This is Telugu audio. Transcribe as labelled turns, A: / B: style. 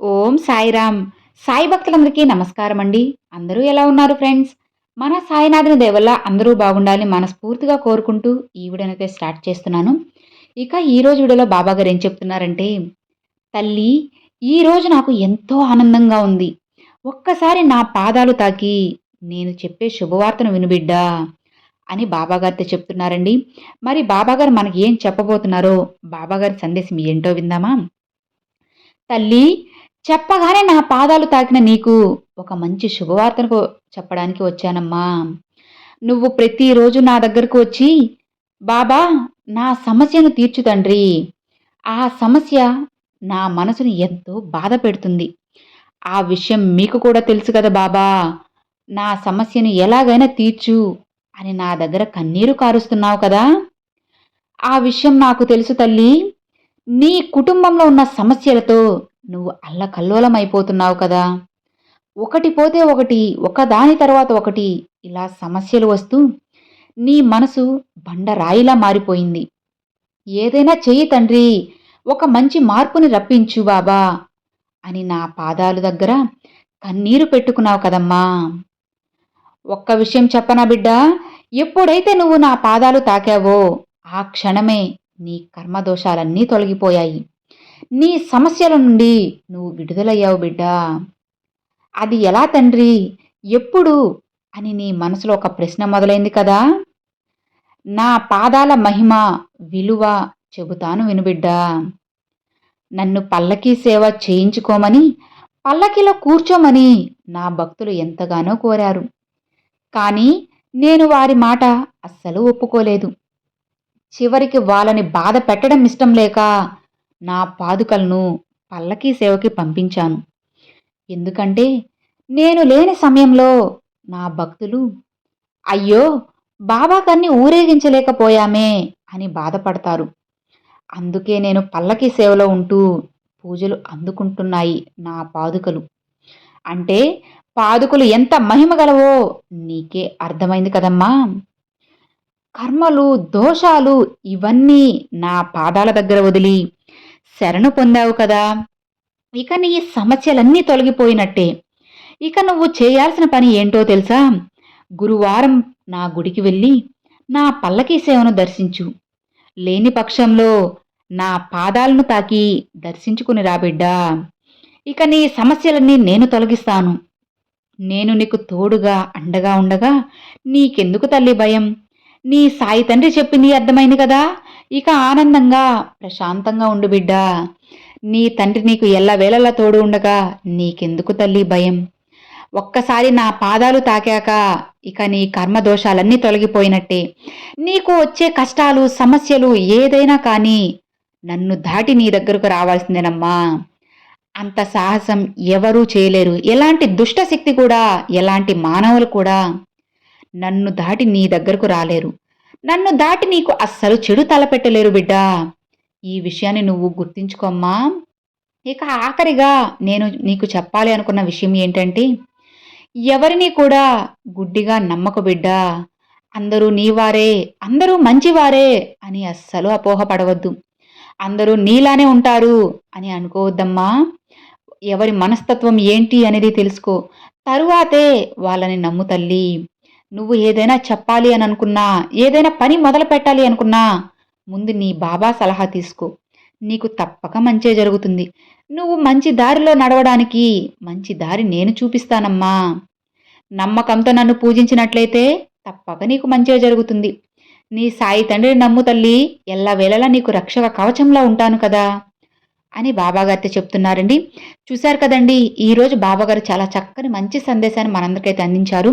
A: ఓం సాయిరామ్. సాయి భక్తులందరికీ నమస్కారం అండి అందరూ ఎలా ఉన్నారు ఫ్రెండ్స్? మన సాయినాథుని దేవల్ల అందరూ బాగుండాలని మనస్ఫూర్తిగా కోరుకుంటూ ఈ వీడియోనైతే స్టార్ట్ చేస్తున్నాను. ఇక ఈ రోజు వీడియోలో బాబా గారు ఏం చెప్తున్నారంటే తల్లి ఈరోజు నాకు ఎంతో ఆనందంగా ఉంది. ఒక్కసారి నా పాదాలు తాకి నేను చెప్పే శుభవార్తను వినుబిడ్డా అని బాబాగారితో చెప్తున్నారండి. మరి బాబాగారు మనకి ఏం చెప్పబోతున్నారో బాబాగారి సందేశం ఏంటో విందామా? తల్లి చెప్పగానే నా పాదాలు తాకిన నీకు ఒక మంచి శుభవార్తను చెప్పడానికి వచ్చానమ్మా. నువ్వు ప్రతిరోజు నా దగ్గరకు వచ్చి బాబా నా సమస్యను తీర్చు తండ్రి. ఆ సమస్య నా మనసును ఎంతో బాధ పెడుతుంది. ఆ విషయం మీకు కూడా తెలుసు కదా బాబా. నా సమస్యను ఎలాగైనా తీర్చు అని నా దగ్గర కన్నీరు కారుస్తున్నావు కదా. ఆ విషయం నాకు తెలుసు తల్లి. నీ కుటుంబంలో ఉన్న సమస్యలతో నువ్వు అల్లకల్లోలం అయిపోతున్నావు కదా. ఒకటి పోతే ఒకటి ఒకదాని తర్వాత ఒకటి ఇలా సమస్యలు వస్తూ నీ మనసు బండరాయిలా మారిపోయింది. ఏదైనా చెయ్యి తండ్రి ఒక మంచి మార్పుని రప్పించు బాబా అని నా పాదాలు దగ్గర కన్నీరు పెట్టుకున్నావు కదమ్మా. ఒక్క విషయం చెప్పనా బిడ్డ ఎప్పుడైతే నువ్వు నా పాదాలు తాకావో ఆ క్షణమే నీ కర్మదోషాలన్నీ తొలగిపోయాయి. నీ సమస్యల నుండి నువ్వు విడుదలయ్యావు బిడ్డా. అది ఎలా తండ్రి? ఎప్పుడు? అని నీ మనసులో ఒక ప్రశ్న మొదలైంది కదా. నా పాదాల మహిమ విలువ చెబుతాను వినుబిడ్డా నన్ను పల్లకీ సేవ చేయించుకోమని పల్లకిలో కూర్చోమని నా భక్తులు ఎంతగానో కోరారు. కానీ నేను వారి మాట అస్సలు ఒప్పుకోలేదు. చివరికి వాళ్ళని బాధ పెట్టడం ఇష్టం లేక నా పాదుకలను పల్లకీ సేవకి పంపించాను. ఎందుకంటే నేను లేని సమయంలో నా భక్తులు అయ్యో బాబాగారిని ఊరేగించలేకపోయామే అని బాధపడతారు. అందుకే నేను పల్లకీ సేవలో ఉంటూ పూజలు అందుకుంటున్నాయి నా పాదుకలు. అంటే పాదుకలు ఎంత మహిమ గలవో నీకే అర్థమైంది కదమ్మా. కర్మలు దోషాలు ఇవన్నీ నా పాదాల దగ్గర వదిలి శరణు పొందావు కదా. ఇక నీ సమస్యలన్నీ తొలగిపోయినట్టే. ఇక నువ్వు చేయాల్సిన పని ఏంటో తెలుసా? గురువారం నా గుడికి వెళ్ళి నా పల్లకీ సేవను దర్శించు. లేని పక్షంలో నా పాదాలను తాకి దర్శించుకుని రాబిడ్డా ఇక నీ సమస్యలన్నీ నేను తొలగిస్తాను. నేను నీకు తోడుగా అండగా ఉండగా నీకెందుకు తల్లి భయం? నీ సాయి తండ్రి చెప్పింది అర్థమైంది కదా? ఇక ఆనందంగా ప్రశాంతంగా ఉండు బిడ్డా. నీ తండ్రి నీకు ఎల్లవేళలా తోడు ఉండగా నీకెందుకు తల్లి భయం? ఒక్కసారి నా పాదాలు తాకాక ఇక నీ కర్మదోషాలన్నీ తొలగిపోయినట్టే. నీకు వచ్చే కష్టాలు సమస్యలు ఏదైనా కానీ నన్ను దాటి నీ దగ్గరకు రావాల్సిందేనమ్మా. అంత సాహసం ఎవరూ చేయలేరు. ఎలాంటి దుష్టశక్తి కూడా ఎలాంటి మానవులు కూడా నన్ను దాటి నీ దగ్గరకు రాలేరు. నన్ను దాటి నీకు అస్సలు చెడు తలపెట్టలేరు బిడ్డా. ఈ విషయాన్ని నువ్వు గుర్తించుకోమ్మా. ఇక ఆఖరిగా నేను నీకు చెప్పాలి అనుకున్న విషయం ఏంటంటే ఎవరిని కూడా గుడ్డిగా నమ్మకు బిడ్డా. అందరూ నీవారే అందరూ మంచివారే అని అస్సలు అపోహపడవద్దు. అందరూ నీలానే ఉంటారు అని అనుకోవద్దమ్మా. ఎవరి మనస్తత్వం ఏంటి అనేది తెలుసుకో. తరువాతే వాళ్ళని నమ్ము తల్లి. నువ్వు ఏదైనా చెప్పాలి అని అనుకున్నా ఏదైనా పని మొదలు పెట్టాలి అనుకున్నా ముందు నీ బాబా సలహా తీసుకో. నీకు తప్పక మంచే జరుగుతుంది. నువ్వు మంచి దారిలో నడవడానికి మంచి దారి నేను చూపిస్తానమ్మా. నమ్మకంతో నన్ను పూజించినట్లయితే తప్పక నీకు మంచే జరుగుతుంది. నీ సాయి తండ్రిని నమ్ము తల్లి ఎల్లవేళలా నీకు రక్షక కవచంలా ఉంటాను కదా. అని బాబాగారితో చెప్తున్నారండి. చూశారు కదండి ఈరోజు బాబాగారు చాలా చక్కని మంచి సందేశాన్ని మనందరికైతే అందించారు.